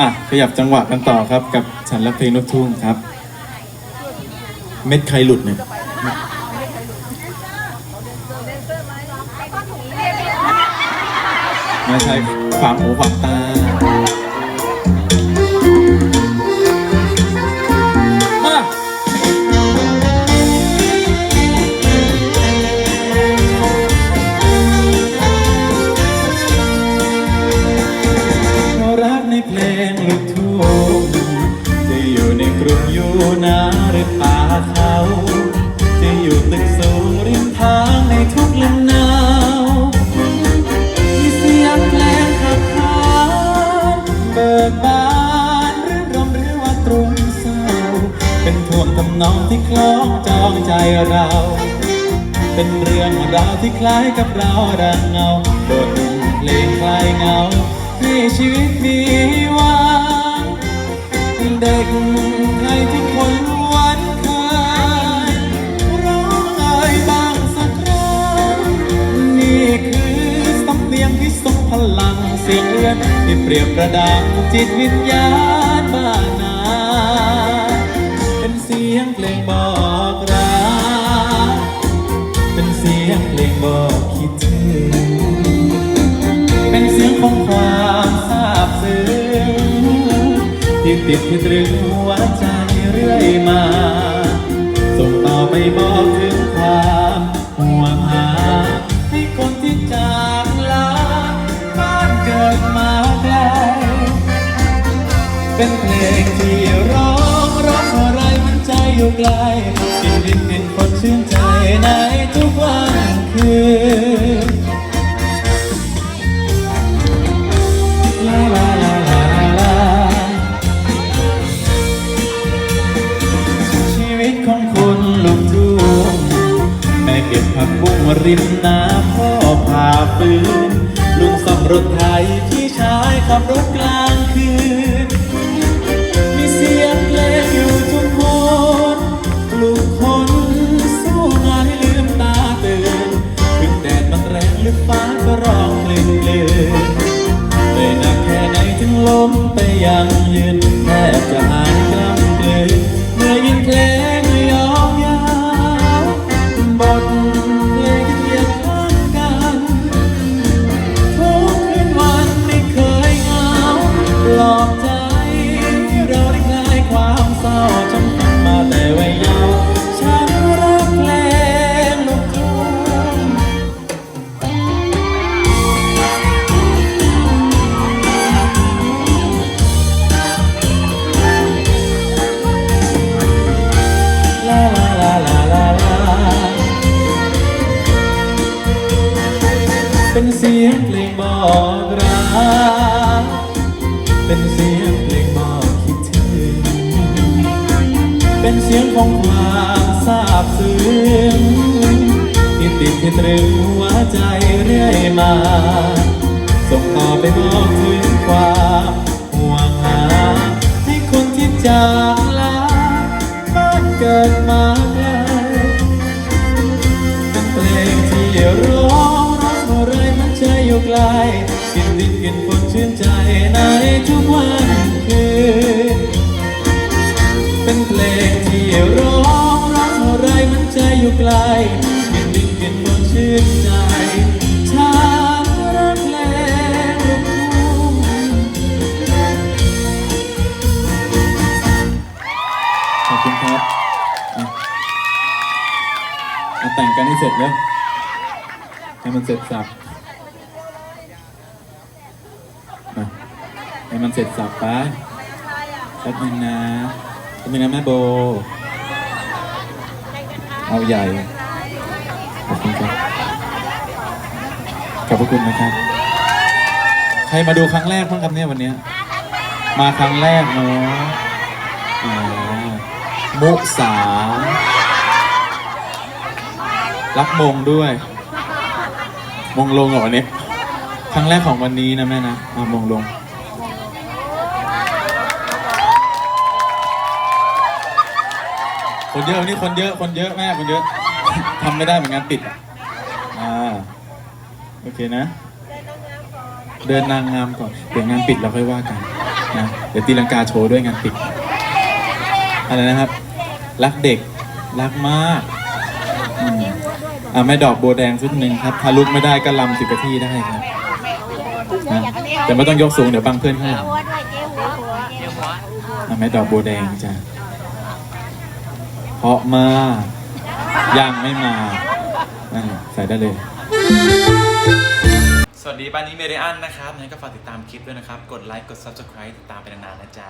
อะขยับจังหวะกันต่อครับกับฉันรักเพลงนกทุ่งครับ เม็ดใครหลุดเนี่ยไม่ใช่ความหูความตา เขา จะอยู่ตึกสูงริมทางในทุกลมหนาวมีเสียงเพลงขับขานเบิกบานรื่นรมหรือว่าตรุมเศร้าเป็นท่วงทำนองที่คล้องจองใจเรา เป็นเรื่องราวที่คล้ายกับเราดังเงาบทเพลงคลายเงาให้ชีวิตมีหวังเด็ก พลังเสียงเลือนที่เปรียบประดังจิตวิญญาณบ้านนา เป็นเสียงเพลงบอกรักเป็นเสียงเพลงบอกคิดถึงเป็นเสียงของความซาบซึ้งที่ติดที่ตรึงหัวใจเรื่อยมา เป็นเพลงที่ร้องร้องอะไรมันใจอยู่ไกลกินดินดินคนชื่นใจในทุกวันคืนลาลาลาลาลาชีวิตของคนลูกทุ่งแม่เก็บผักบุ้งริมน้ำพ่อพาปืนลุงซ่อมรถไถพี่ชายขับรถกลางคืน ยังยืนแทบจะหายกำ เป็นเสียงของความซาบซึ้งที่ติดที่ตรึงหัวใจเรื่อยมา ส่งต่อไปบอกถึงความห่วงหา ให้คนที่จากลาบ้านเกิดมาไกลเป็นเพลงที่ร้องร้องอะไรมันใจอยู่ไกล ใจอยู่ไกลกินดินกินฝนชื่นใจฉันรักเพลงลูกทุ่งขอบคุณครับอะอะแต่งกันให้เสร็จแล้วให้มันเสร็จสับอะให้มันเสร็จสับไปแป๊บนึงนะแป๊บนึงนะแม่โบ เอาใหญ่ ขอบคุณครับ ขอบพระคุณนะครับ ใครมาดูครั้งแรกบ้างครับเนี่ยวันเนี้ยมาครั้งแรกเนาะอ่ามุสา รับมงด้วย มงลงเหรอวันนี้ ครั้งแรกของวันนี้นะแม่นะมามงลง คนเยอะวันนี้คนเยอะคนเยอะแม่คนเยอะทำไม่ได้เหมือนกันติดอะอ่าโอเคนะ เดินนางงามก่อนเดี๋ยวงานปิดเราค่อยว่ากันนะเดี๋ยวตีลังกาโชว์ด้วยงานปิดอะไรนะครับ รักเด็กรักมากอืมอะแม่ดอกบัวแดงชุดหนึ่งครับถ้าลุกไม่ได้ก็ลำสิบกะที่ได้ครับนะแต่ไม่ต้องยกสูงเดี๋ยวบังเพื่อนข้างหลังหัวด้วยเจ๊หัวหัวเจ๊หัวอะแม่ดอกบัวแดงจ้ะ เพราะมายังไม่มานั่นแหละใส่ได้เลย สวัสดีบ้านนี้เมเดียนนะครับงั้นก็ฝากติดตามคลิปด้วยนะครับ กดไลค์ กด subscribe ติดตามไปนานๆนะจ๊ะ